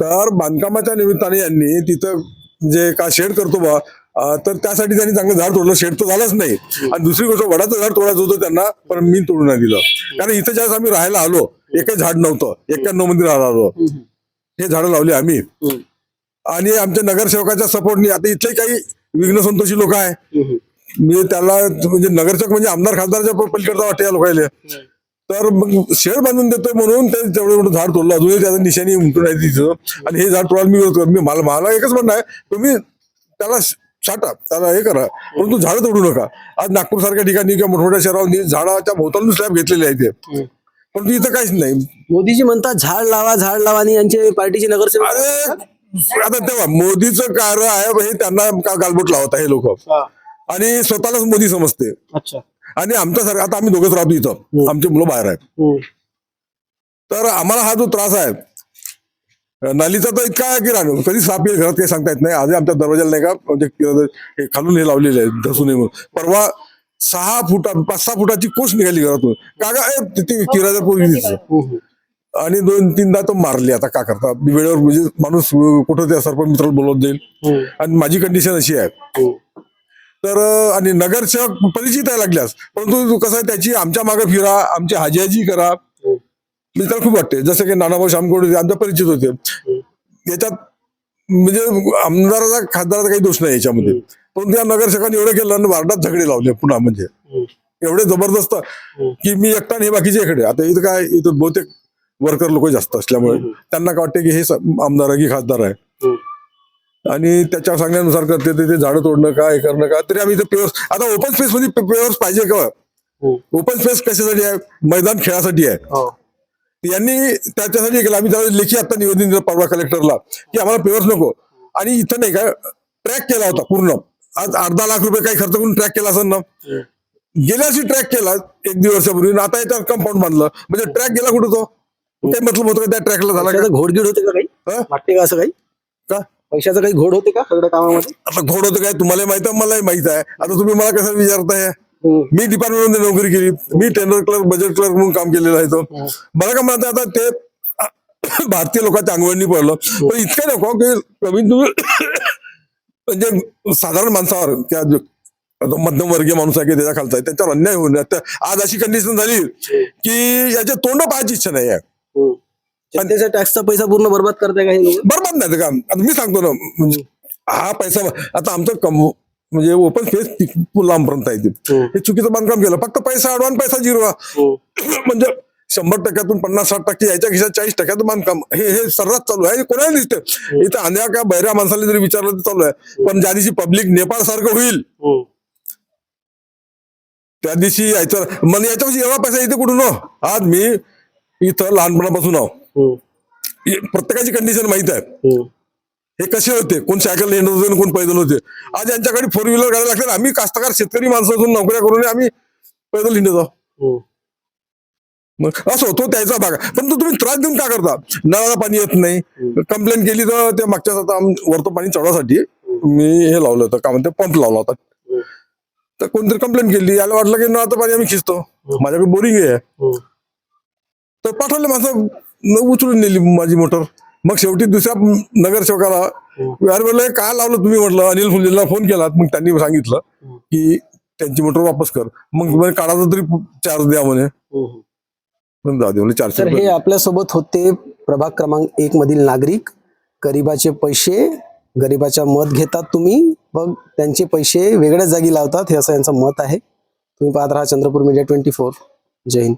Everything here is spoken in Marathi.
तर बांधकामाच्या निमित्ताने यांनी तिथं जे का शेड करतो बा तर त्यासाठी त्यांनी चांगलं झाड तोडलं. शेड तर झालंच नाही. आणि दुसरी गोष्ट वडाचं झाड तोडायचं होतं त्यांना पण मी तोडून नाही दिलं. कारण इथं ज्यावेळेस आम्ही राहायला आलो एकच झाड नव्हतं. एक्क्याण्णवमध्ये राहायला आलो. हे झाडं लावली आम्ही. आणि आमच्या नगरसेवकाच्या सपोर्टनी आता इथले काही विघ्न संतोषी लोक आहे. मी त्याला म्हणजे नगरसेवक म्हणजे आमदार खासदारच्या पलीकडचा वाटते या लोकांना तर मग शेड बांधून देतोय म्हणून ते तेवढं मोठं झाड तोडलं अजूनही त्याचं निशाणी उमटून आहे तिथं. आणि हे झाड तोडायला मी विरोध करतो मी मला मला एकच म्हणणं आहे तुम्ही त्याला छाटा त्याला हे करा परंतु झाडं तोडू नका. आज नागपूर सारख्या ठिकाणी किंवा मोठमोठ्या शहरांनी झाडाच्या भोवतालून स्लॅब घेतलेले आहे ते. परंतु इथं काहीच नाही. मोदीजी म्हणतात झाड लावा झाड लावा आणि यांचे पार्टीचे नगरसेवक अरे आता तेव्हा मोदीचं कार्य आहे हे त्यांना का गालबोट लावत आहे हे लोक? आणि स्वतःलाच मोदी समजते. अच्छा. आणि आमच्यासारखं आता आम्ही दोघंच राहतो इथं. आमची मुलं बाहेर आहेत. तर आम्हाला हा जो त्रास आहे नालीचा तर इतका आहे की राहणं कधी साप येईल घरात काही सांगता येत नाही. आज आमच्या दरवाजाला नाही का म्हणजे हे खालून हे लावलेले आहे धसू नये म्हणून. परवा सहा फुटा पाच सहा फुटाची कोस निघाली घरातून. तिथे किराच्या पूर्वी दिसतं. आणि दोन तीनदा तो मारले आता का करता? वेळेवर म्हणजे माणूस कुठं त्या सरपंच मित्राला बोलवत जाईल. आणि माझी कंडिशन अशी आहे. तर आणि नगरसेवक परिचित आहे लागल्यास. परंतु कसं आहे त्याची आमच्या मागे फिरा आमची हाजीहाजी करा. मी त्याला खूप वाटते जसं की नानाभाऊ शामकोड आमच्या परिचित होते. याच्यात म्हणजे आमदाराचा खासदाराचा काही दोष नाही याच्यामध्ये. परंतु या नगरसेवकांनी एवढं केलं आणि वार्डात झगडे लावले पुन्हा म्हणजे. एवढे जबरदस्त की मी एकटा आणि हे बाकीचे इकडे. आता इथं काय इथं बहुतेक वर्कर लोक जास्त असल्यामुळे त्यांना काय वाटते की हे आमदार आहे की खासदार आहे? आणि त्याच्या सांगण्यानुसार करते ते झाडं तोडणं का हे करणं का? तरी आम्ही पेवर्स आता ओपन स्पेस मध्ये पेवर्स पाहिजे का? ओपन स्पेस कशासाठी आहे? मैदान खेळासाठी आहे. यांनी त्याच्यासाठी केलं आम्ही त्याला लेखी आता निवेदन दिलं परवा कलेक्टरला की आम्हाला पेवर्स नको. आणि इथं नाही का ट्रॅक केला होता पूर्ण. आज अर्धा लाख रुपये काही खर्च करून ट्रॅक केला असेल ना? गेल्या वर्षी ट्रॅक केला एक दिवस वर्षापूर्वी. आता याच्यावर कंपाऊंड बांधलं. म्हणजे ट्रॅक गेला कुठं तो? काही मतलब होतं का त्या ट्रॅकला झाला घोडगीड होते का काही? हं? असं काही? का? पैशाचं काही घोड होते का सगळ्या कामामध्ये? आता घोड होतं काय? तुम्हाला माहीत आहे मलाही माहीत आहे. आता तुम्ही मला कसं विचारताय? मी डिपार्टमेंटमध्ये नोकरी केली. मी टेंडर क्लर्क बजेट क्लर्क म्हणून काम केलेलं आहे तो. मला काय म्हणतात आता ते भारतीय लोकांच्या अंगवळणी पडलं. पण इतकं नको की कमीत कमी म्हणजे साधारण माणसावर त्या मध्यमवर्गीय माणूस आहे की त्याच्या खालचा आहे त्याच्यावर अन्याय होऊ नये. आता आज अशी कंडिशन झाली की याचे तोंड पाहायची इच्छा नाही आहे. जनतेचा टॅक्सचा पैसा पूर्ण बर्बाद करताय का हे लोक? बरोबर नाही काम आता मी सांगतो ना म्हणजे हा पैसा आता आमचं कम म्हणजे ओपन स्पेस लांबपर्यंत आहे ते. हे. चुकीचं बांधकाम केलं. फक्त पैसा अडवान पैसा जिरवा म्हणजे शंभर टक्क्यातून पन्नास साठ टक्के याच्या खिशात चाळीस टक्क्यातून बांधकाम. हे हे सर्रास चालू आहे. हे कोणाला दिसतं इथं अंध्या का बहिऱ्या माणसाला जरी विचारलं तर चालू आहे. पण ज्या दिवशी पब्लिक नेपाळ सारखं होईल त्या दिवशी यायचं मला याच्यापाशी एवढा पैसा इथे कुठून हो? आज मी इथं लहानपणापासून आहो. प्रत्येकाची कंडिशन माहीत आहे. हे. कसे होते? कोण सायकल येणार होते कोण पैदल होते? आज यांच्याकडे फोर व्हीलर गाड्या लागतात. आम्ही कास्तकार शेतकरी माणसं असून नोकऱ्या करून आम्ही पैदल हिंडत आहोत. मग असं होतो त्याचा भाग. पण तो तुम्ही त्रास देऊन का करता? नळाला पाणी येत नाही. कंप्लेंट केली तर ते मागच्या आता वरतं पाणी चढवासाठी मी हे लावलं होतं. का म्हणते? पंप लावला होता. तर कोणतरी कंप्लेंट केली. याला वाटलं की नळाचं पाणी आम्ही खिचतो माझ्याकडे बोरिंग आहे. तर पाठवले माणसं न उचलून नेली माझी मोटर. मग शेवटी दुसऱ्या नगरसेवकाला अरे म्हणलं काय लावलं तुम्ही? म्हटलं अनिल फुलेला फोन केला. मग त्यांनी सांगितलं की त्यांची मोटर वापस कर. मग काढाचा तरी चार्ज द्या म्हणे. तर हे. आपल्यासोबत होते प्रभाग क्रमांक एक मधील नागरिक. गरीबाचे पैसे गरीबाच्या मत घेतात तुम्ही. मग त्यांचे पैसे वेगळ्याच जागी लावतात हे असं यांचं मत आहे. तुम्ही पाहत राहा चंद्रपूर मीडिया ट्वेंटी फोर. जय हिंद.